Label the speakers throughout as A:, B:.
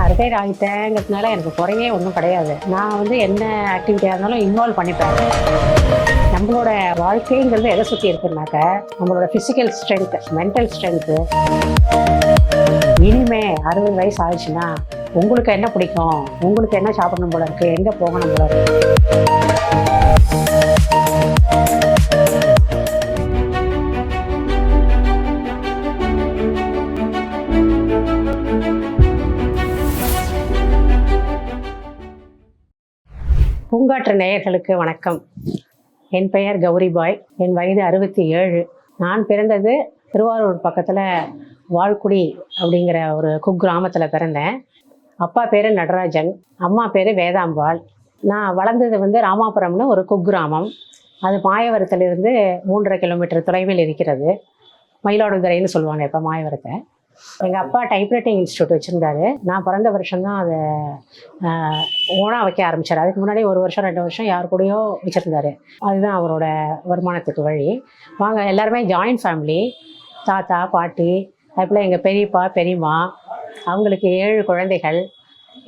A: நான் ரிட்டையர் ஆகிட்டேங்கிறதுனால எனக்கு குறையே ஒன்றும் கிடையாது. நான் வந்து என்ன ஆக்டிவிட்டியாக இருந்தாலும் இன்வால்வ் பண்ணிப்பேன். நம்மளோட வாழ்க்கைங்கிறது எதை சுற்றி இருக்குன்னாக்க நம்மளோட ஃபிசிக்கல் ஸ்ட்ரென்த் மென்டல் ஸ்ட்ரென்த்து இனிமே அறுபது வயசு ஆயிடுச்சுன்னா உங்களுக்கு என்ன பிடிக்கும்? உங்களுக்கு என்ன சாப்பிடணும் போல இருக்குது எங்கே போகணும் போல இருக்குது பூங்காற்று நேயர்களுக்கு வணக்கம். என் பெயர் கௌரிபாய். என் வயது அறுபத்தி ஏழு. நான் பிறந்தது திருவாரூர் பக்கத்தில் வால்குடி அப்படிங்கிற ஒரு குக்கிராமத்தில் பிறந்தேன். அப்பா பேர் நடராஜன். அம்மா பேர் வேதாம்பாள். நான் வளர்ந்தது வந்து ராமாபுரம்னு ஒரு குக்கிராமம். அது மாயவரத்திலிருந்து மூன்றரை கிலோமீட்டர் தொலைவில் இருக்கிறது. மயிலாடுதுறைன்னு சொல்லுவாங்க இப்போ மாயவரத்தை. எங்கள் அப்பா டைப்ரைட்டிங் இன்ஸ்டியூட் வச்சுருந்தாரு. நான் பிறந்த வருஷம்தான் அதை ஓனாக வைக்க ஆரம்பித்தார் அதுக்கு முன்னாடி ஒரு வருஷம் ரெண்டு வருஷம் யார் கூடயோ வச்சுருந்தாரு. அதுதான் அவரோட வருமானத்துக்கு வழி. வாங்க எல்லாருமே ஜாயின்ட் ஃபேமிலி தாத்தா பாட்டி அதுபோல் எங்கள் பெரியப்பா பெரியம்மா அவங்களுக்கு ஏழு குழந்தைகள்.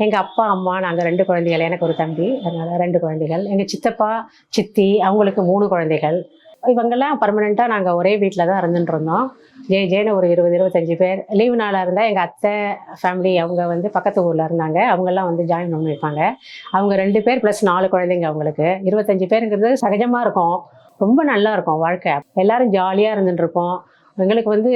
A: எங்கள் அப்பா அம்மா நாங்கள் ரெண்டு குழந்தைகள் எனக்கு ஒரு தம்பி அதனால் ரெண்டு குழந்தைகள். எங்கள் சித்தப்பா சித்தி அவங்களுக்கு மூணு குழந்தைகள். இவங்கெல்லாம் பர்மனெண்ட்டாக நாங்கள் ஒரே வீட்டில் தான் இருந்துட்டு இருந்தோம் ஜே ஜேன்னு ஒரு இருபது இருபத்தஞ்சி பேர். லீவு நாளாக இருந்தால் எங்கள் அத்தை ஃபேமிலி அவங்க வந்து பக்கத்து ஊரில் இருந்தாங்க. அவங்கெல்லாம் வந்து ஜாயின் பண்ணியிருப்பாங்க அவங்க ரெண்டு பேர் ப்ளஸ் நாலு குழந்தைங்க அவங்களுக்கு. இருபத்தஞ்சி பேருங்கிறது சகஜமாக இருக்கும். ரொம்ப நல்லா இருக்கும் வாழ்க்கை. எல்லாரும் ஜாலியாக இருந்துட்டு இருப்போம் எங்களுக்கு வந்து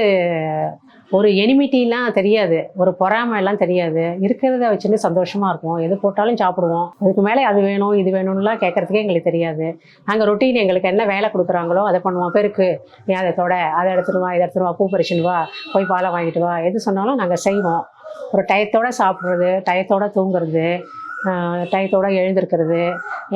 A: ஒரு எனிமிட்டிலாம் தெரியாது ஒரு பொறாமை எல்லாம் தெரியாது. இருக்கிறத வச்சுட்டு சந்தோஷமாக இருக்கும் எது போட்டாலும் சாப்பிடுவோம். அதுக்கு மேலே அது வேணும் இது வேணும்லாம் கேட்கறதுக்கே எங்களுக்கு தெரியாது. நாங்கள் ரொட்டீன் எங்களுக்கு என்ன வேலை கொடுக்குறாங்களோ அதை பண்ணுவோம். பெருக்கு நீ அதை தொட அதை எடுத்துட்டு வா இதை எடுத்துட்டு வா பூ பறிச்சுன்னு வா போய் பாலை வாங்கிட்டு வா. எது சொன்னாலும் நாங்கள் செய்வோம். ஒரு டயத்தோடு சாப்பிட்றது டயத்தோடு தூங்குறது டயத்தோட எழுந்திருக்கிறது.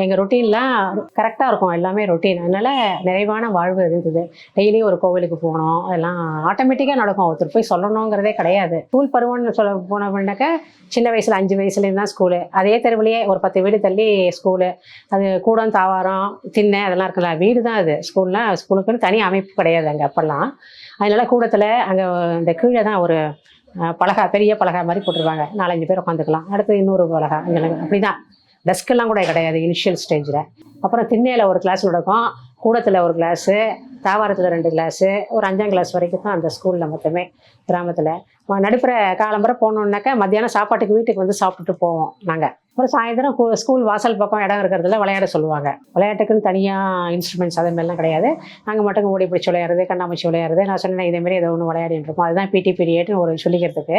A: எங்கள் ரொட்டீன்லாம் கரெக்டாக இருக்கும் எல்லாமே ரொட்டீன் அதனால் நிறைவான வாழ்வு இருந்தது. டெய்லியும் ஒரு கோவிலுக்கு போகணும் அதெல்லாம் ஆட்டோமேட்டிக்காக நடக்கும். ஒருத்தர் போய் சொல்லணுங்கிறதே கிடையாது. ஸ்கூல் பருவம்னு சொல்ல போனோம்னாக்க சின்ன வயசில் அஞ்சு வயசுலேருந்து தான் ஸ்கூலு. அதே தெருவுலையே ஒரு பத்து வீடு தள்ளி ஸ்கூலு. அது கூடம் தாவாரம் திண்ணை அதெல்லாம் இருக்குல்ல வீடு தான் அது. ஸ்கூல்லாம் ஸ்கூலுக்குன்னு தனி அமைப்பு கிடையாது அங்கே அப்போல்லாம். அதனால கூடத்தில் அங்கே இந்த கீழே தான் ஒரு பலகா பெரிய பலகா மாதிரி போட்டிருப்பாங்க நாலஞ்சு பேர் உட்காந்துக்கலாம். அடுத்து இன்னொரு பலகா அங்கே அப்படி தான் டெஸ்க்கெல்லாம் கூட கிடையாது இனிஷியல் ஸ்டேஜில் அப்புறம் திண்ணையில் ஒரு கிளாஸ் நடக்கும். கூடத்தில் ஒரு கிளாஸு தாவாரத்தில் ரெண்டு கிளாஸு ஒரு அஞ்சாம் கிளாஸ் வரைக்கும் தான் அந்த ஸ்கூலில் மொத்தமே. கிராமத்தில். நடுப்புற காலம்புற போனோம்னாக்கா மத்தியானம் சாப்பாட்டுக்கு வீட்டுக்கு வந்து சாப்பிட்டுட்டு போவோம் நாங்கள் அப்புறம் சாயந்தரம் ஸ்கூல் வாசல் பக்கம் இடம் இருக்கிறதுல விளையாட சொல்லுவாங்க. விளையாட்டுக்குன்னு தனியாக இன்ஸ்ட்ருமெண்ட்ஸ் அது மாதிரிலாம் கிடையாது. நாங்கள் மட்டும் ஓடி பிடிச்சி விளையாடுறது கண்ணாமூச்சி விளையாடுறது நான் சொன்னேன் இதேமாரி ஏதோ ஒன்று விளையாடிட்டு இருப்போம். அதுதான் பிடி பீரியட்னு ஒரு சொல்லிக்கிறதுக்கு.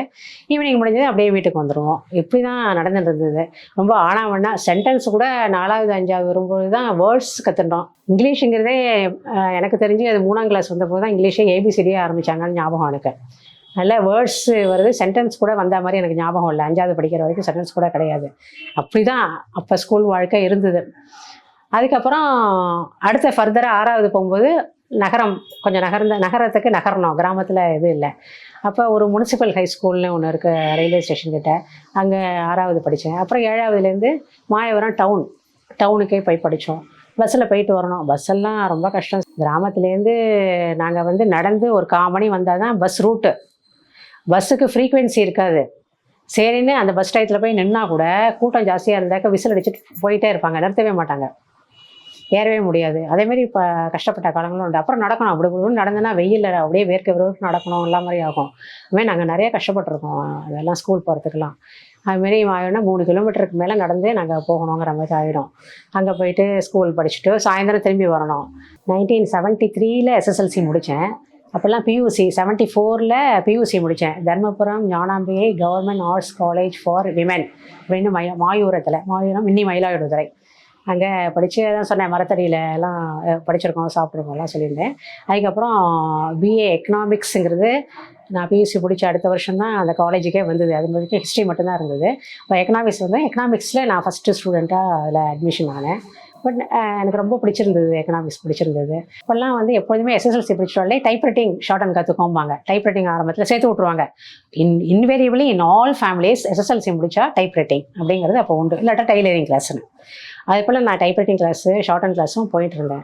A: ஈவினிங் முடிஞ்சது அப்படியே வீட்டுக்கு வந்துடுவோம் இப்படி தான் நடந்துட்டு இருந்தது. ரொம்ப ஆனாவண்ணா சென்டென்ஸ் கூட நாலாவது அஞ்சாவது வரும்போது தான் வேர்ட்ஸ் கற்றுட்டோம் இங்கிலீஷுங்கிறதே எனக்கு தெரிஞ்சு அது மூணாம் கிளாஸ் வந்தபோது தான் இங்கிலீஷே ஏபிசிடியே ஆரம்பிச்சாங்கன்னு ஞாபகம் எனக்கு. நல்ல வேர்ட்ஸ் வருது சென்டென்ஸ் கூட வந்த மாதிரி எனக்கு ஞாபகம் இல்லை. அஞ்சாவது படிக்கிற வரைக்கும் சென்டென்ஸ் கூட கிடையாது. அப்படி தான் அப்போ ஸ்கூல் வாழ்க்கை இருந்தது. அதுக்கப்புறம் அடுத்த ஃபர்தராக ஆறாவது போகும்போது நகரம் கொஞ்சம் நகர்ந்த நகரத்துக்கு நகரணும். கிராமத்தில் இது இல்லை. அப்போ ஒரு முனிசிபல் ஹை ஸ்கூல்னு ஒன்று இருக்குது ரயில்வே ஸ்டேஷன் கிட்ட. அங்கே ஆறாவது படித்தேன். அப்புறம் ஏழாவதுலேருந்து மாயவரம் டவுன் டவுனுக்கே போய் படித்தோம். பஸ்ஸில் போயிட்டு வரணும். பஸ்ஸெல்லாம் ரொம்ப கஷ்டம். கிராமத்துலேருந்து நாங்கள் வந்து நடந்து ஒரு கால் மணி வந்தால் தான் பஸ் ரூட்டு பஸ்ஸுக்கு ஃப்ரீக்வன்சி இருக்காது. சரின்னு அந்த பஸ் டயத்தில் போய் நின்னா கூட கூட்டம் ஜாஸ்தியாக இருந்தாக்க விசில் அடிச்சுட்டு போயிட்டே இருப்பாங்க. நிறுத்தவே மாட்டாங்க. ஏறவே முடியாது. அதேமாரி இப்போ கஷ்டப்பட்ட காலங்களும் உண்டு. அப்புறம் நடக்கணும். அப்படி இப்படி நடந்தனா வெயிலில் அப்படியே வேர்க்க விறுவிறுன்னு நடக்கணும். எல்லா மாதிரி ஆகும். அதுமாதிரி நாங்கள் நிறைய கஷ்டப்பட்டிருக்கோம். அதெல்லாம் ஸ்கூல் போகிறதுக்கெல்லாம் அதுமாரி ஆயிடும்னா மூணு கிலோமீட்டருக்கு மேலே நடந்தே நாங்கள் போகணுங்கிற மாதிரி ஆகிடும் அங்கே போயிட்டு ஸ்கூல் படிச்சுட்டு சாயந்தரம் திரும்பி வரணும். நைன்டீன் செவன்ட்டி த்ரீல எஸ்எஸ்எல்சி முடித்தேன் அப்போல்லாம் பியூசி செவன்ட்டி ஃபோரில் பியூசி முடித்தேன் Dharmapuram Gnanambigai government arts college for women அப்படின்னு மய மாயூரத்தில் மாயூரம் இன்னி மயிலாடுதுறை. அங்கே படித்து தான் சொன்னேன் மரத்தடியில் எல்லாம் படிச்சிருக்கோம் சாப்பிட்ருக்கோம் எல்லாம் சொல்லியிருந்தேன். அதுக்கப்புறம் பிஏ எக்கனாமிக்ஸுங்கிறது நான் பிஎஸ்சி பிடிச்ச அடுத்த வருஷம் தான் அந்த காலேஜுக்கே வந்தது. அது மாதிரி ஹிஸ்ட்ரி மட்டும்தான் இருந்தது. இப்போ எக்கனாமிக்ஸ் வந்து எக்கனாமிக்ஸில் நான் ஃபஸ்ட்டு ஸ்டூடெண்ட்டாக அதில் அட்மிஷன் ஆனேன். பட் uh, எனக்கு ரொம்ப பிடிச்சிருந்தது எக்கனாமிக்ஸ் பிடிச்சிருந்தது. இப்போல்லாம் வந்து எப்போதுமே எஸ்எஸ்எல்சி பிடிச்சாலே டைப் ரைட்டிங் ஷார்ட் அண்ட் கற்றுக்கோம்பாங்க டைப் ரைட்டிங் ஆரம்பத்தில் சேர்த்து விட்ருவாங்க in invariably in all families SSLC முடிச்சா டைப் ரைட்டிங் அப்படிங்கிறது அப்போ உண்டு. இல்லாட்டா டைலரிங் கிளாஸ்னு அதே போல் நான் type writing class short and கிளாஸும் போயிட்டு இருந்தேன்.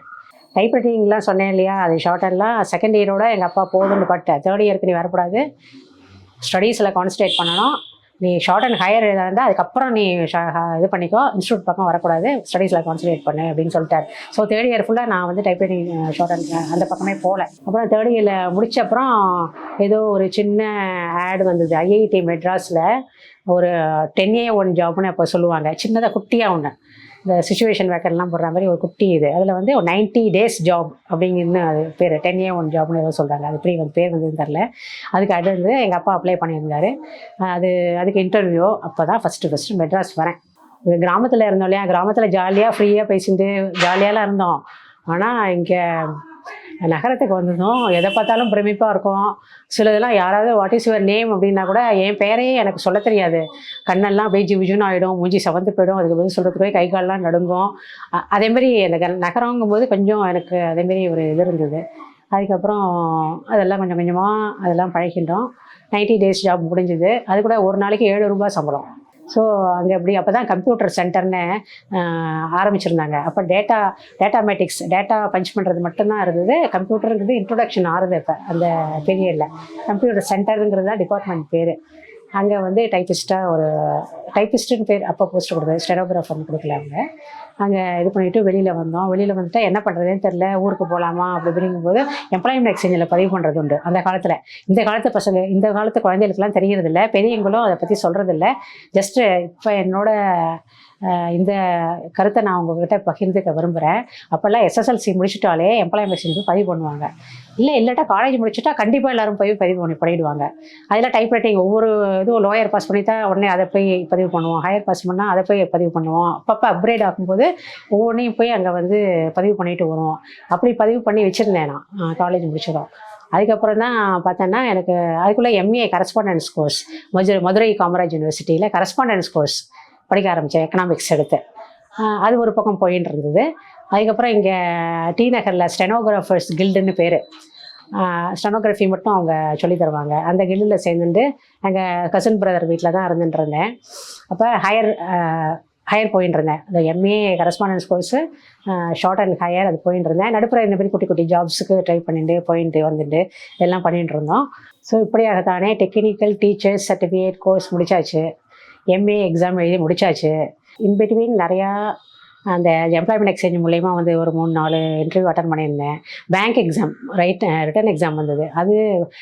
A: டைப் ரைட்டிங்லாம் சொன்னேன் இல்லையா? அது ஷார்ட் அண்ட்லாம் செகண்ட் இயரோட எங்கள் அப்பா போதும்னு பட்டேன் தேர்ட் இயருக்கு நீ வரக்கூடாது. ஸ்டடீஸில் கான்சன்ட்ரேட் பண்ணணும். நீ ஷார்ட் அண்ட் ஹையர் இருந்தால் அதுக்கப்புறம் நீ இது பண்ணிக்கோ. இன்ஸ்டியூட் பக்கம் வரக்கூடாது. ஸ்டடீஸில் கான்சன்ட்ரேட் பண்ணு அப்படின்னு சொல்லிட்டார். ஸோ தேர்ட் இயர் ஃபுல்லாக நான் வந்து டைப்ரைட்டிங் ஷார்ட் அண்ட் அந்த பக்கமே போகல அப்புறம் தேர்ட் இயரில் முடிச்ச அப்புறம் ஏதோ ஒரு சின்ன ஆட் வந்தது. ஐஐடி மெட்ராஸில் ஒரு டென் ஏ ஒன் ஜாப்னு அப்போ சொல்லுவாங்க. சின்னதாக குட்டியாக ஒன்று இந்த சுச்சுவேஷன் வேக்கர்லாம் போடுற மாதிரி ஒரு குட்டி இது. அதில் வந்து ஒரு நைன்ட்டி டேஸ் ஜாப் அப்படிங்கிறது அது பேர். டென் ஏ ஒன் ஜாப்னு ஏதோ சொல்கிறாங்க அது எப்படி வந்து பேர் வந்து தெரில அதுக்கு அடுத்து எங்கள் அப்பா அப்ளை பண்ணியிருந்தாரு. அது அதுக்கு இன்டர்வியூ அப்போ தான் ஃபஸ்ட்டு ஃபஸ்ட்டு மெட்ராஸ் வரேன் கிராமத்தில் இருந்தோம் இல்லையா? கிராமத்தில் ஜாலியாக ஃப்ரீயாக பேசிட்டு ஜாலியாலாம் இருந்தோம். ஆனால் இங்கே நகரத்துக்கு வந்ததும் எதை பார்த்தாலும் பிரமிப்பாக இருக்கும். சிலதெல்லாம் யாராவது வாட் இஸ் யுவர் நேம் அப்படின்னா கூட என் பேரையே எனக்கு சொல்ல தெரியாது. கண்ணெல்லாம் பேஜி விஜுன்னு ஆகிடும் மூஞ்சி சவந்து போயிடும். அதுக்கு பதில் சொல்கிறதுக்கு கை கால்லாம் நடுங்கும். அதேமாரி எனக்கு நகரங்கும் போது கொஞ்சம் எனக்கு அதேமாரி ஒரு இது இருந்தது. அதுக்கப்புறம் அதெல்லாம் கொஞ்சம் கொஞ்சமாக அதெல்லாம் பழகிட்டோம் நைன்ட்டி டேஸ் ஜாப் முடிஞ்சுது. அது கூட ஒரு நாளைக்கு ஏழு ரூபாய் சம்பளம். ஸோ அங்கே எப்படி அப்போ தான் கம்ப்யூட்டர் சென்டர்னு ஆரம்பிச்சிருந்தாங்க. அப்போ டேட்டா டேட்டாமேட்டிக்ஸ் டேட்டா பஞ்ச் பண்ணுறது மட்டும்தான் இருந்தது. கம்ப்யூட்டருங்கிறது இன்ட்ரொடக்ஷன் ஆறுது இப்போ அந்த பீரியடில் கம்ப்யூட்டர் சென்டருங்கிறது தான் டிபார்ட்மெண்ட் பேர். அங்கே வந்து டைப்பிஸ்ட்டாக ஒரு டைப்பிஸ்ட்டுன்னு பேர் அப்போ போஸ்ட் கொடுத்தது ஸ்டெனோகிராஃபர்னு கொடுக்கல அவங்க. அங்கே இது பண்ணிவிட்டு வெளியில் வந்தோம். வெளியில் வந்துட்டு என்ன பண்ணுறதுன்னு தெரில ஊருக்கு போகலாமா அப்படி அப்படிங்கும்போது எம்ப்ளாய்மெண்ட் எக்ஸ்சேஞ்சில் பதிவு பண்ணுறது உண்டு. அந்த காலத்தில். இந்த காலத்து பசங்க இந்த காலத்து குழந்தைகளுக்குலாம் தெரியறதில்ல. பெரியவங்களும் அதை பற்றி சொல்கிறதில்ல ஜஸ்ட்டு இப்போ என்னோட இந்த கருத்தை நான் உங்ககிட்ட பகிர்ந்துக்க விரும்புகிறேன் அப்போல்லாம் எஸ்எஸ்எல்சி முடிச்சுட்டாலே எம்ப்ளாய்மெண்ட் எக்ஸ்சேஞ்சுக்கு பதிவு பண்ணுவாங்க. இல்லை இல்லாட்டா காலேஜ் முடிச்சுட்டா கண்டிப்பாக எல்லாரும் போய் பதிவு பண்ணி பண்ணிடுவாங்க. அதில் டைப்ரைட்டிங் ஒவ்வொரு இதுவும் லோயர் பாஸ் பண்ணி தான் உடனே அதை போய் பதிவு பண்ணுவோம். ஹையர் பாஸ் பண்ணால் அதை போய் பதிவு பண்ணுவோம். அப்பப்போ அப்கிரேட் ஆகும்போது ஒவ்வொன்றையும் போய் அங்கே வந்து பதிவு பண்ணிட்டு வருவோம். அப்படி பதிவு பண்ணி வச்சுருந்தேன் நான். காலேஜ் முடிச்சிடும் அதுக்கப்புறம் தான் பார்த்தேன்னா எனக்கு அதுக்குள்ளே MA correspondence course Madurai Madurai Kamaraj யூனிவர்சிட்டியில் கரஸ்பாண்டன்ஸ் கோர்ஸ் படிக்க ஆரம்பித்தேன் எக்கனாமிக்ஸ் எடுத்து. அது ஒரு பக்கம் போயின்னு இருந்தது. அதுக்கப்புறம் இங்கே டி நகரில் ஸ்டெனோகிராஃபர்ஸ் கில்டுன்னு பேர். ஸ்டெனோகிராஃபி மட்டும் அவங்க சொல்லித் தருவாங்க. அந்த கில்டில் சேர்ந்துட்டு எங்கள் கசின் பிரதர் வீட்டில் தான் இருந்துட்டு இருந்தேன். அப்போ ஹையர் ஹையர் போயின்னு இருந்தேன். அந்த MA correspondence course short and higher அது போயின்னு இருந்தேன். நடுப்புற இந்த மாதிரி குட்டி குட்டி ஜாப்ஸுக்கு ட்ரை பண்ணிட்டு போயிட்டு வந்துட்டு எல்லாம் பண்ணிட்டு இருந்தோம். ஸோ இப்படியாகத்தானே டெக்னிக்கல் டீச்சர்ஸ் சர்டிஃபிகேட் கோர்ஸ் முடிச்சாச்சு. எம்ஏ எக்ஸாம் எழுதி முடிச்சாச்சு. இன்பிட்வீன் நிறையா அந்த எம்ப்ளாய்மெண்ட் எக்ஸ்சேஞ்ச் மூலயமா வந்து ஒரு மூணு நாலு இன்டர்வியூ அட்டன் பண்ணியிருந்தேன். Bank exam right written exam வந்தது. அது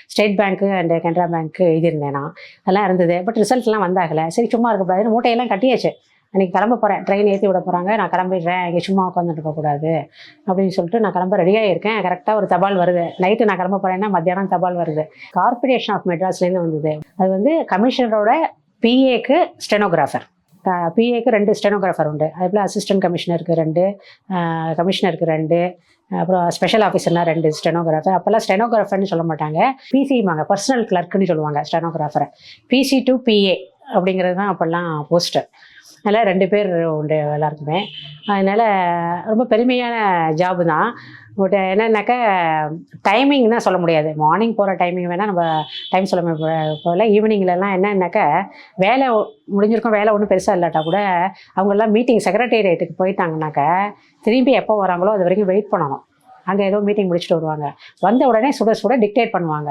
A: ஸ்டேட் பேங்க்கு அண்ட் கனரா பேங்க்கு எழுதியிருந்தேன் நான். அதெல்லாம் இருந்தது. பட் ரிசல்ட்லாம் வந்தாகல. சரி சும்மா இருக்கக்கூடாது மூட்டையெல்லாம் கட்டியாச்சு. அன்றைக்கி கிளம்ப போகிறேன் ட்ரெயின் ஏற்றி விட போகிறாங்க நான் கிளம்பிடுறேன். இங்கே சும்மா உட்காந்துட்டு இருக்கக்கூடாது அப்படின்னு சொல்லிட்டு நான் கிளம்ப ரெடியாக இருக்கேன் கரெக்டாக ஒரு தபால் வருது. நைட்டு நான் கிளம்ப போகிறேன்னா மத்தியானம் தபால் வருது. கார்பரேஷன் ஆஃப் மெட்ராஸ்லேருந்து வந்தது. அது வந்து கமிஷனரோட பிஏக்கு ஸ்டெனோகிராஃபர் பிஏக்கு ரெண்டு ஸ்டெனோகிராஃபர் உண்டு. அதே போல் அசிஸ்டன்ட் கமிஷனருக்கு ரெண்டு கமிஷனருக்கு ரெண்டு அப்புறம் ஸ்பெஷல் ஆஃபீஸர்னா ரெண்டு ஸ்டெனோகிராஃபர் அப்போல்லாம் ஸ்டெனோகிராஃபர்னு சொல்ல மாட்டாங்க. பிசிமாங்க பர்சனல் கிளர்க்குன்னு சொல்லுவாங்க ஸ்டெனோகிராஃபரை பிசி டு பிஏ அப்படிங்கிறது தான் அப்போல்லாம் போஸ்டர் அதனால் ரெண்டு பேர் உண்டு எல்லாருக்குமே. அதனால் ரொம்ப பெருமையான ஜாபு தான். பட் என்னன்னாக்கா டைமிங் தான் சொல்ல முடியாது. மார்னிங் போகிற டைமிங் வேணால் நம்ம டைம் சொல்ல போகல போல் ஈவினிங்லலாம் என்னன்னாக்கா வேலை ஒ- முடிஞ்சிருக்கும் வேலை ஒன்றும் பெருசாக இல்லாட்டா கூட அவங்கெல்லாம் மீட்டிங் செக்ரட்டேரியேட்டுக்கு போயிட்டாங்கனாக்கா திரும்பி எப்போ வராங்களோ அது வரைக்கும் வெயிட் பண்ணணும். அங்கே ஏதோ மீட்டிங் முடிச்சுட்டு வருவாங்க. வந்த உடனே சுட சுட டிக்டேட் பண்ணுவாங்க.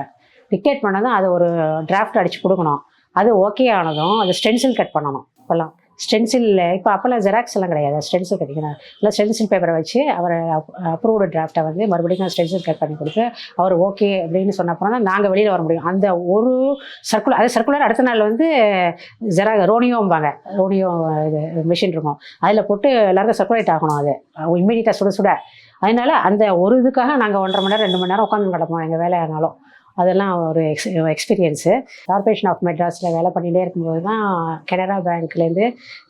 A: டிக்டேட் பண்ணதும் அது ஒரு டிராஃப்ட் அடித்து கொடுக்கணும். அது ஓகே ஆனதும் அது ஸ்டென்சில் கட் பண்ணணும். இப்போல்லாம் ஸ்டென்சில் இப்போ அப்போல்லாம் ஜெராக்ஸ் எல்லாம் கிடையாது. ஸ்டென்சில் கட்டிக்கணும் இல்லை ஸ்டென்சில் பேப்பரை வச்சு அவரை அப்ரூவ்டு டிராஃப்டை வந்து மறுபடியும் நான் ஸ்டென்சில் கட் பண்ணி கொடுத்து அவர் ஓகே அப்படின்னு சொன்ன நாங்கள் வெளியில் வர முடியும். அந்த ஒரு சர்க்குலர் அதே சர்க்குலர் அடுத்த நாள் வந்து ஜெரா ரோனியோம்பாங்க ரோனியோ இது மிஷின் இருக்கும். அதில் போட்டு எல்லாருக்கும் சர்க்குலேட் ஆகணும் அது. இம்மீடியட்டாக சுட சுட. அதனால அந்த ஒரு இதுக்காக நாங்கள் ஒன்றரை மணி நேரம் ரெண்டு மணி நேரம் உட்காந்து கிடப்போம். எங்கள் வேலையானாலும் அதெல்லாம் ஒரு எக்ஸ் எக்ஸ்பீரியன்ஸு கார்பரேஷன் ஆஃப் மெட்ராஸில் வேலை பண்ணிகிட்டே இருக்கும்போது தான் கனரா பேங்க்லேருந்து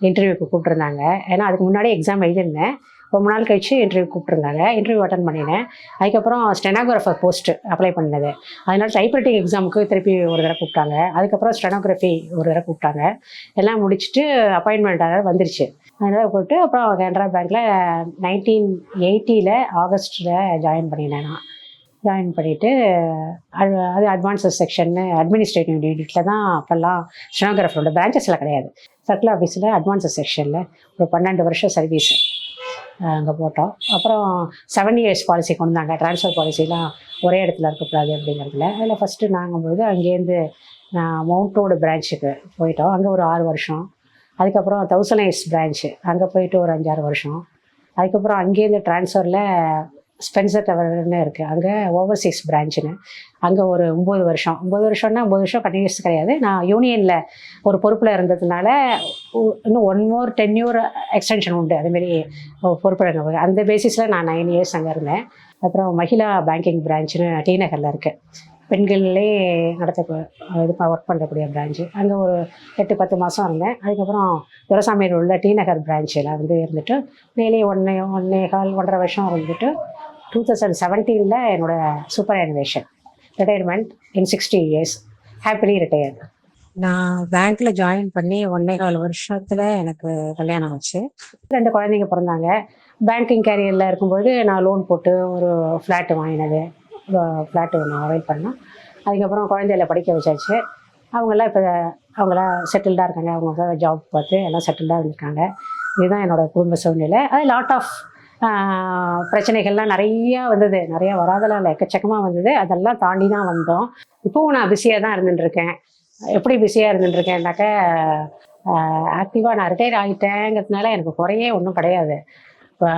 A: இன்டர்வியூக்கு கூப்பிட்ருந்தாங்க ஏன்னா அதுக்கு முன்னாடி எக்ஸாம் எழுதியிருந்தேன். ரொம்ப நாள் கழிச்சு இன்டர்வியூ கூப்பிட்ருந்தாங்க இன்டர்வியூ அட்டன் பண்ணினேன். அதுக்கப்புறம் ஸ்டெனோகிராஃபர் போஸ்ட் அப்ளை பண்ணது அதனால டைப்ரைட்டிங் எக்ஸாமுக்கு திருப்பி ஒரு தடவை கூப்பிட்டாங்க. அதுக்கப்புறம் ஸ்டெனோகிராஃபி ஒரு தடவை கூப்பிட்டாங்க. எல்லாம் முடிச்சுட்டு அப்பாயின்மெண்ட் ஆர்டர் வந்துருச்சு. அதனால் கூப்பிட்டு அப்புறம் கனரா பேங்க்கில் நைன்டீன் எயிட்டியில் ஆகஸ்ட்டில் ஜாயின் பண்ணினேன் நான். ஜாயின் பண்ணிவிட்டு அது அட்வான்ஸ் அட்வான்ஸஸ் செக்ஷன்னு அட்மினிஸ்ட்ரேட்டிவ் யூனிட்டில் தான் அப்போல்லாம் ஸ்டெனோகிராஃபரோட பிரான்ச்சஸில் கிடையாது. சர்க்கிள் ஆஃபீஸில் அட்வான்ஸஸ் செக்ஷனில் ஒரு பன்னெண்டு வருஷம் சர்வீஸ் அங்கே போட்டோம். அப்புறம் செவன் இயர்ஸ் பாலிசி கொண்டு வந்தாங்க ட்ரான்ஸ்ஃபர் பாலிசிலாம் ஒரே இடத்துல இருக்கக்கூடாது அப்படிங்கிறதுல. அதில் ஃபஸ்ட்டு நாங்கும்போது அங்கேருந்து மவுண்ட் ரோடு பிரான்ச்சுக்கு போயிட்டோம். அங்கே ஒரு ஆறு வருஷம். அதுக்கப்புறம் தௌசண்ட் ஐஸ் பிரான்ச்சு அங்கே போயிட்டு ஒரு அஞ்சாறு வருஷம். அதுக்கப்புறம் அங்கேருந்து ட்ரான்ஸ்ஃபரில் ஸ்பென்சர் டவர்னு இருக்குது அங்கே ஓவர்சீஸ் பிரான்ச்சுன்னு அங்கே ஒரு ஒம்பது வருஷம். ஒம்பது வருஷம்னா ஒம்பது வருஷம் கண்டினியூஸ் கிடையாது. நான் யூனியனில் ஒரு பொறுப்பில் இருந்ததுனால இன்னும் ஒன் மோர் டென்யூர் எக்ஸ்டென்ஷன் உண்டு. அதுமாரி பொறுப்பில் அந்த பேசிஸில் நான் நைன் இயர்ஸ் அங்கே இருந்தேன். அப்புறம் மகிழா பேங்கிங் பிரான்ச்சுன்னு டி நகரில் இருக்குது பெண்கள்லே நடத்த இது ஒர்க் பண்ணக்கூடிய பிரான்ச்சு அங்கே ஒரு எட்டு பத்து மாதம் இருந்தேன். அதுக்கப்புறம் துரசாமியில் உள்ள டி நகர் பிரான்ச்சில் வந்து இருந்துட்டு டெய்லி ஒன்றே ஒன்றே கால் ஒன்றரை வருஷம் இருந்துட்டு டூ தௌசண்ட் செவன்டீனில் என்னோட superannuation retirement in sixty years happily retired
B: நான் பேங்க்ல ஜாயின் பண்ணி ஒன்னே கால் வருஷத்துல எனக்கு கல்யாணம் ஆச்சு.
A: ரெண்டு குழந்தைங்க பிறந்தாங்க. பேங்கிங் கேரியரில் இருக்கும்போது நான் லோன் போட்டு ஒரு ஃப்ளாட்டு வாங்கினது. ஃப்ளாட்டு ஒன்று அவைல் பண்ணோம் அதுக்கப்புறம் குழந்தைகளை படிக்க வச்சாச்சு. அவங்கெல்லாம் இப்போ அவங்களாம் செட்டில்டாக இருக்காங்க. அவங்க ஜாப் பார்த்து எல்லாம் செட்டில்டாக இருந்திருக்காங்க. இதுதான் என்னோட குடும்ப சூழ்நிலை. அது லாட் ஆஃப் பிரச்சனைகள்லாம் நிறையா வந்தது. நிறையா வராதெல்லாம் இல்லை எக்கச்சக்கமாக வந்தது. அதெல்லாம் தாண்டி தான் வந்தோம். இப்போவும் நான் பிஸியாக தான் இருந்துட்டுருக்கேன். எப்படி பிஸியாக இருந்துட்டுருக்கேன்னாக்க ஆக்டிவாக நான் ரிட்டையர் ஆகிட்டேங்கிறதுனால எனக்கு குறையே ஒன்றும் கிடையாது. இப்போ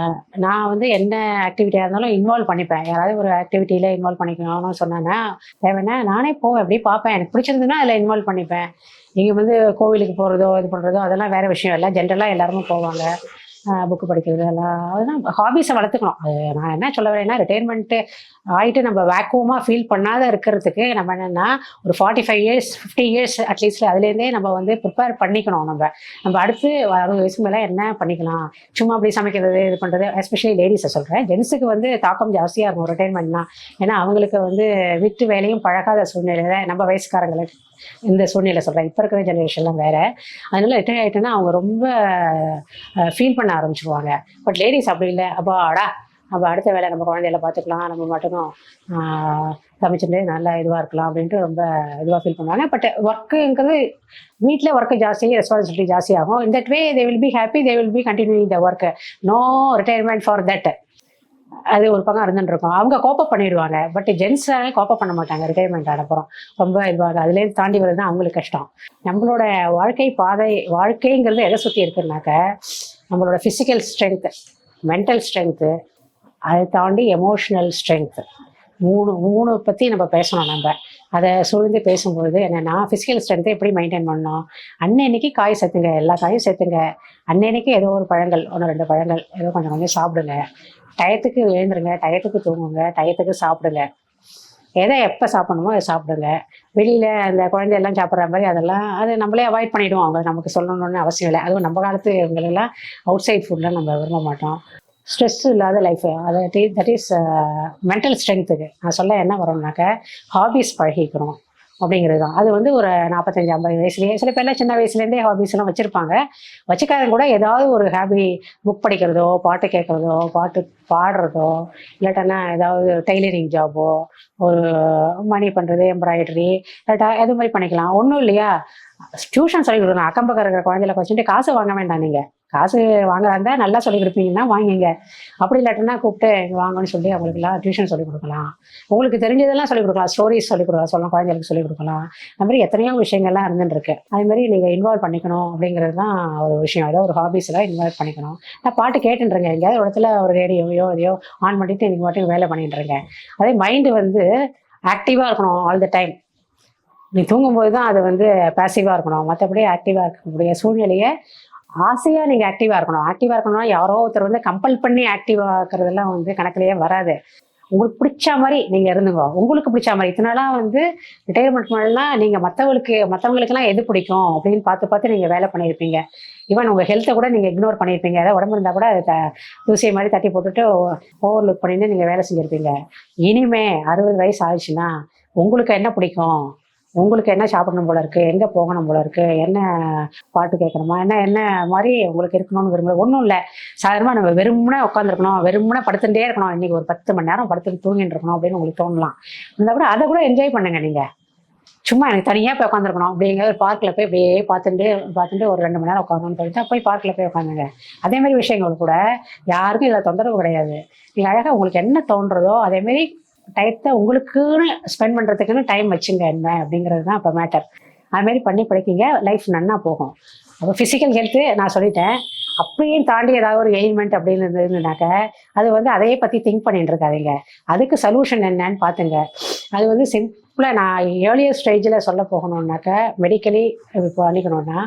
A: நான் வந்து என்ன ஆக்டிவிட்டியாக இருந்தாலும் இன்வால்வ் பண்ணிப்பேன். யாராவது ஒரு ஆக்டிவிட்டியில் இன்வால்வ் பண்ணிக்கணும்னு சொன்னேன்னா தேவைன்னா நானே போவேன். அப்படியே பார்ப்பேன். எனக்கு பிடிச்சிருந்ததுன்னா அதில் இன்வால்வ் பண்ணிப்பேன். நீங்கள் வந்து கோவிலுக்கு போகிறதோ இது பண்ணுறதோ அதெல்லாம் வேறு விஷயம் இல்லை. ஜென்ரலாக எல்லாருமே போவாங்க. புக்கு படிக்கிறது எல்லாம். அதெல்லாம் ஹாபீஸை வளர்த்துக்கணும். அது நான் என்ன சொல்ல வரேன்னா ரிட்டையர்மெண்ட்டு ஆகிட்டு நம்ம வேக்குவமாக ஃபீல் பண்ணாத இருக்கிறதுக்கு நம்ம என்னென்னா ஒரு forty five years fifty years at least அதுலேருந்தே நம்ம வந்து ப்ரிப்பேர் பண்ணிக்கணும் நம்ம. நம்ம அடுத்து அறுபது வயசுக்கு மேலே என்ன பண்ணிக்கலாம்? சும்மா அப்படி சமைக்கிறது இது பண்ணுறது எஸ்பெஷலி லேடிஸை சொல்கிறேன் ஜென்ஸுக்கு வந்து தாக்கம் ஜாஸ்தியாக இருக்கும் ரிட்டைர்மெண்ட்னா ஏன்னா அவங்களுக்கு வந்து வீட்டு வேலையும் பழகாத சூழ்நிலையில் நம்ம வயசுக்காரங்களுக்கு இந்த சூழ்நிலை சொல்கிறேன் இப்போ இருக்கிற ஜெனரேஷன்லாம் வேறு. அதனால ரிட்டையர் ஆகிட்டேன்னா அவங்க ரொம்ப ஃபீல் பண்ண ஆரம்பிச்சிருவாங்க. பட் லேடிஸ் அப்படி இல்லை. அப்பாடா நம்ம அடுத்த வேலை நம்ம குழந்தையில பார்த்துக்கலாம். நம்ம மட்டும் ஆஹ், நல்லா இதுவாக இருக்கலாம் அப்படின்ட்டு ரொம்ப இதுவாக ஃபீல் பண்ணுவாங்க. பட் ஒர்க்குங்கிறது வீட்டில் ஒர்க்கு ஜாஸ்தி ரெஸ்பான்சிபிலிட்டி ஜாஸ்தியாகும் இந்த way they will be happy they will be continue the work no retirement for that அது ஒரு பக்கம் இருந்துட்டு இருக்கும். அவங்க கோப்ப பண்ணிடுவாங்க. பட் ஜென்ஸாலே கோப்ப பண்ண மாட்டாங்க. ரிட்டையர்மெண்ட் ஆனப்புறம் ரொம்ப இதுவாக அதுலேருந்து தாண்டி வருது தான் அவங்களுக்கு கஷ்டம். நம்மளோட வாழ்க்கை பாதை வாழ்க்கைங்கிறது எதை சுற்றி இருக்குன்னாக்க நம்மளோட ஃபிசிக்கல் ஸ்ட்ரென்த்து மென்டல் ஸ்ட்ரென்த்து அதை தாண்டி எமோஷ்னல் ஸ்ட்ரென்த்து மூணு மூணு பற்றி நம்ம பேசணும் நம்ம. அதை சூழ்ந்து பேசும்பொழுது என்னென்னா ஃபிசிக்கல் ஸ்ட்ரென்த்தை எப்படி மெயின்டைன் பண்ணணும்? அன்னன்னைக்கு காய் சேர்த்துங்க எல்லா காயும் சேர்த்துங்க. அன்னன்னைக்கு ஏதோ ஒரு பழங்கள் ஒன்று ரெண்டு பழங்கள் ஏதோ கொஞ்சம் கொஞ்சம் சாப்பிடுங்க. டயத்துக்கு எழுந்துருங்க டயத்துக்கு தூங்குங்க டயத்துக்கு சாப்பிடுங்க. எதை எப்போ சாப்பிடணுமோ அதை சாப்பிடுங்க. வெளியில் அந்த குழந்தையெல்லாம் சாப்பிட்ற மாதிரி அதெல்லாம் அது நம்மளே அவாய்ட் பண்ணிவிடுவோம் அவங்க நமக்கு சொல்லணும்னு அவசியம் இல்லை. அதுவும் நம்ம காலத்து இவங்களெல்லாம் அவுட் சைட் ஃபுட்லாம் நம்ம விரும்ப மாட்டோம். ஸ்ட்ரெஸ் இல்லாத லைஃப் அது தட் இஸ் மென்டல் ஸ்ட்ரென்த்துக்கு நான் சொல்ல என்ன வரும்னாக்க ஹாபீஸ் பழகிக்கணும் அப்படிங்கிறது தான் அது வந்து ஒரு நாற்பத்தஞ்சு ஐம்பது வயசுலேயே சில பேர்லாம் சின்ன வயசுலேருந்தே ஹாபீஸ்லாம் வச்சுருப்பாங்க. வச்சுக்காதவங்க கூட ஏதாவது ஒரு ஹாபி புக் படிக்கிறதோ பாட்டு கேட்குறதோ பாட்டு பாடுறதோ இல்லாட்டனா ஏதாவது டெய்லரிங் ஜாபோ ஒரு மணி பண்ணுறது எம்ப்ராய்டரி இல்லாட்டா அது மாதிரி பண்ணிக்கலாம். ஒன்றும் இல்லையா? டியூஷன் சொல்லி கொடுக்கணும். அக்கம் பக்கம் இருக்கிற குழந்தைல கொஞ்சம் காசு வாங்க வேண்டாம் நீங்கள் காசு வாங்குறா இருந்தால் நல்லா சொல்லி கொடுப்பீங்கன்னா வாங்கிங்க. அப்படி இல்லாட்டினா கூப்பிட்டு இங்க வாங்கன்னு சொல்லி அவங்களுக்குலாம் டியூஷன் சொல்லிக் கொடுக்கலாம். உங்களுக்கு தெரிஞ்சதெல்லாம் சொல்லிக் கொடுக்கலாம். ஸ்டோரிஸ் சொல்லிக் கொடுக்கலாம். சொல்லலாம். குழந்தைகளுக்கு சொல்லி கொடுக்கலாம். அந்த மாதிரி எத்தனையோ விஷயங்கள்லாம் இருந்துருக்கு அது மாதிரி நீங்கள் இன்வால்வ் பண்ணிக்கணும் அப்படிங்கிறது தான் ஒரு விஷயம். ஏதோ ஒரு ஹாபீஸில் இன்வால்வ் பண்ணிக்கணும். நான் பாட்டு கேட்டுருங்க எங்கேயாவது ஒரு இடத்துல ஒரு ரேடியோவையோ இதையோ ஆன் பண்ணிட்டு நீங்கள் மட்டும் வேலை பண்ணிட்டுருங்க அதே மைண்டு வந்து ஆக்டிவாக இருக்கணும் ஆல் த டைம் நீ தூங்கும்போது தான் அது வந்து பேசிவாக இருக்கணும். மற்றபடி ஆக்டிவாக இருக்கக்கூடிய சூழ்நிலையை ஆசையாக நீங்கள் ஆக்டிவாக இருக்கணும். ஆக்டிவாக இருக்கணும்னா யாரோ ஒருத்தர் வந்து கம்பல் பண்ணி ஆக்டிவாக இருக்கிறதெல்லாம் வந்து கணக்கிலேயே வராது. உங்களுக்கு பிடிச்ச மாதிரி நீங்கள் இருந்துங்க உங்களுக்கு பிடிச்ச மாதிரி. இத்தனாலாம் வந்து ரிட்டையர்மெண்ட் மாதிரிலாம் நீங்கள் மற்றவங்களுக்கு மற்றவங்களுக்குலாம் எது பிடிக்கும் அப்படின்னு பார்த்து பார்த்து நீங்கள் வேலை பண்ணியிருப்பீங்க. ஈவன் உங்கள் ஹெல்த்தை கூட நீங்கள் இக்னோர் பண்ணியிருப்பீங்க. ஏதாவது உடம்பு இருந்தால் கூட அதை தூசியை மாதிரி தட்டி போட்டுட்டு ஓவர் லுக் பண்ணிட்டு நீங்கள் வேலை செஞ்சுருப்பீங்க. இனிமே அறுபது வயசு ஆயிடுச்சுன்னா உங்களுக்கு என்ன பிடிக்கும்? உங்களுக்கு என்ன சாப்பிடணும் போல இருக்கு? எங்கே போகணும் போல இருக்கு? என்ன பாட்டு கேட்கணுமா? என்ன என்ன மாதிரி உங்களுக்கு இருக்கணும்னு விரும்பல ஒன்றும் இல்லை. சாதாரணமாக நம்ம வெறுமனே உட்காந்துருக்கணும் வெறுமனே படுத்துட்டே இருக்கணும். இன்னைக்கு ஒரு பத்து மணி நேரம் படுத்துட்டு தூங்கிட்டு இருக்கணும் அப்படின்னு உங்களுக்கு தோணலாம். இருந்தால் கூட அதை கூட என்ஜாய் பண்ணுங்க நீங்கள் சும்மா எனக்கு தனியாக போய் உட்காந்துருக்கணும் அப்படிங்கிற ஒரு பார்க்கில் போய் அப்படியே பார்த்துட்டு பார்த்துட்டு ஒரு ரெண்டு மணி நேரம் உட்காரணும்னு சொல்லிட்டு போய் பார்க்கில் போய் உட்காந்துங்க அதே மாதிரி விஷயங்கள் கூட யாருக்கும் இதில் தொந்தரவு கிடையாது. நீங்கள் அழகாக உங்களுக்கு என்ன தோன்றதோ அதேமாரி டயத்தை உங்களுக்குன்னு ஸ்பெண்ட் பண்ணுறதுக்குன்னு டைம் வச்சுங்க என்ன அப்படிங்கிறது தான் இப்போ மேட்டர் அதுமாரி பண்ணி படிக்கிங்க லைஃப் நன்னா போகும். அப்போ ஃபிசிக்கல் ஹெல்த்து நான் சொல்லிட்டேன். அப்படியும் தாண்டி ஏதாவது ஒரு எயின்மெண்ட் அப்படின்னு இருந்ததுனாக்க அது வந்து அதையே பற்றி திங்க் பண்ணிட்டு இருக்காதிங்க. அதுக்கு சொல்யூஷன் என்னன்னு பார்த்துங்க அது வந்து இல்லை நான் ஏர்லியர் ஸ்டேஜில் சொல்ல போகணுன்னாக்க மெடிக்கலி பண்ணிக்கணும்னா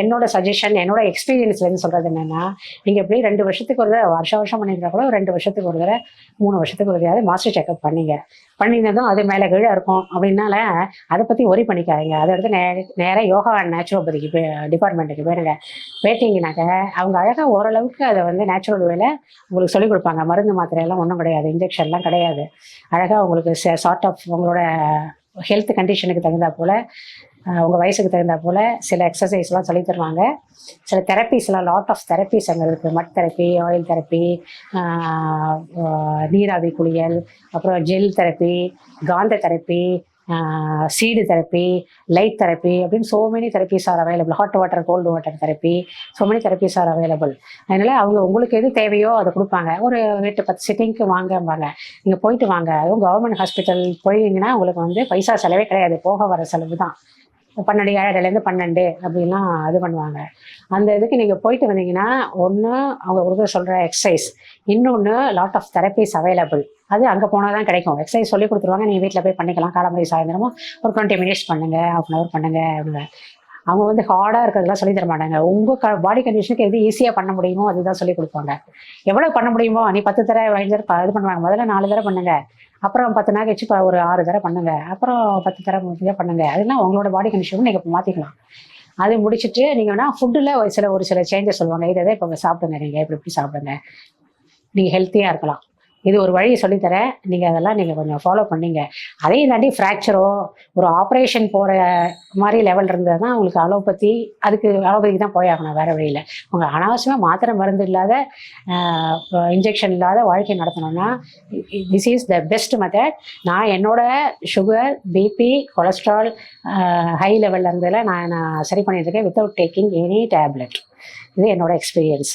A: என்னோடய என்னோட சஜஷன் என்னோட எக்ஸ்பீரியன்ஸ்லேருந்து சொல்கிறது என்னென்னா நீங்கள் எப்படி ரெண்டு வருஷத்துக்கு ஒரு தடவை வருஷம் வருஷம் பண்ணியிருந்தா கூட ரெண்டு வருஷத்துக்கு ஒரு தடவை மூணு வருஷத்துக்கு ஒரு தடவை மாஸ்டர் செக்அப் பண்ணீங்க. பண்ணினதும் அது மேலே கீழே இருக்கும். அப்படின்னால அதை பற்றி ஒரி பண்ணிக்காதீங்க. அதை எடுத்து நே நேராக யோகா அண்ட் நேச்சுரோபதிக்கு போய் டிபார்ட்மெண்ட்டுக்கு போயிருங்க. போயிட்டீங்கனாக்க அவங்க அழகாக ஓரளவுக்கு அதை வந்து நேச்சுரல் வேல உங்களுக்கு சொல்லிக் கொடுப்பாங்க. மருந்து மாத்திரையெல்லாம் ஒன்றும் கிடையாது. இன்ஜெக்ஷன்லாம் கிடையாது. அழகாக உங்களுக்கு சார்ட் ஆஃப் உங்களோட ஹெல்த் கண்டிஷனுக்கு தகுந்தா போல் உங்கள் வயசுக்கு தகுந்தா போல் சில எக்ஸசைஸ்லாம் சொல்லி தருவாங்க. சில தெரப்பீஸ்லாம் லாட் ஆஃப் தெரப்பீஸ் அங்கே இருக்குது மட் தெரப்பி ஆயில் தெரப்பி நீராவி குளியல் அப்புறம் ஜெல் தெரப்பி காந்த therapy seed therapy light therapy அப்படின்னு so many therapies are available hot water cold water therapy so many therapies are available அதனால் அவங்க உங்களுக்கு எது தேவையோ அதை கொடுப்பாங்க. ஒரு எட்டு பத்து சிட்டிங்க்கு வாங்கம்பாங்க. நீங்கள் போயிட்டு வாங்க. அதுவும் கவர்மெண்ட் ஹாஸ்பிட்டல் போயிங்கன்னா உங்களுக்கு வந்து பைசா செலவே கிடையாது. போக வர செலவு தான் பன்னெண்டு ஏழரைலேருந்து பன்னெண்டு அப்படின்லாம் இது பண்ணுவாங்க. அந்த இதுக்கு நீங்கள் போயிட்டு வந்தீங்கன்னா ஒன்று அவங்க கொடுக்குற சொல்கிற எக்ஸசைஸ் இன்னொன்று லாட் ஆஃப் தெரப்பிஸ் அவைலபிள் அது அங்கே போனால் தான் கிடைக்கும். எக்ஸசைஸ் சொல்லி கொடுத்துருவாங்க நீங்கள் வீட்டில் போய் பண்ணிக்கலாம். காலம்பரி சாயந்தரமும் ஒரு டுவெண்ட்டி மினிட்ஸ் பண்ணுங்கள் ஹாஃப் அன் ஹவர் பண்ணுங்க அப்படின்னு. அவங்க வந்து ஹார்டாக இருக்கிறதெல்லாம் சொல்லி தர மாட்டாங்க. உங்கள் க பாடி கண்டிஷனுக்கு எது ஈஸியாக பண்ண முடியுமோ அதுதான் சொல்லி கொடுப்பாங்க. எவ்வளோ பண்ண முடியுமோ நீ பத்து தடவை ஐந்து தடவை இது பண்ணுவாங்க. முதல்ல நாலு தடவை பண்ணுங்க. அப்புறம் பத்து நாள் கழிச்சு இப்போ ஒரு ஆறு தடவை பண்ணுங்க. அப்புறம் பத்து தடவை மூணு பண்ணுங்க. அதெல்லாம் உங்களோட பாடி கண்டிஷன் நீங்கள் இப்போ மாற்றிக்கலாம் அது முடிச்சுட்டு நீங்கள் வேணால் ஃபுட்டில் ஒரு சில ஒரு சில சேஞ்சஸ் சொல்லுவாங்க. இதை இப்போ சாப்பிடுங்க நீங்கள் இப்படி இப்படி சாப்பிடுங்க. நீங்கள் ஹெல்த்தியாக இருக்கலாம். இது ஒரு வழியை சொல்லித்தரேன். நீங்கள் அதெல்லாம் நீங்கள் கொஞ்சம் ஃபாலோ பண்ணீங்க. அதையும் தாண்டி ஃப்ராக்சரோ ஒரு ஆப்ரேஷன் போகிற மாதிரி லெவல் இருந்தது தான் உங்களுக்கு அலோபதி அதுக்கு அலோபதிக்கு தான் போயாகணும் வேறு வழியில். உங்கள் அனாவசியமாக மாத்திரை மருந்து இல்லாத இன்ஜெக்ஷன் இல்லாத வாழ்க்கை நடத்தணும்னா this is the best method நான் என்னோட சுகர் பிபி கொலஸ்ட்ரால் ஹை லெவலில் இருந்ததில் நான் நான் சரி பண்ணிட்டுருக்கேன் வித்தவுட் டேக்கிங் எனி டேப்லெட் இது என்னோட எக்ஸ்பீரியன்ஸ்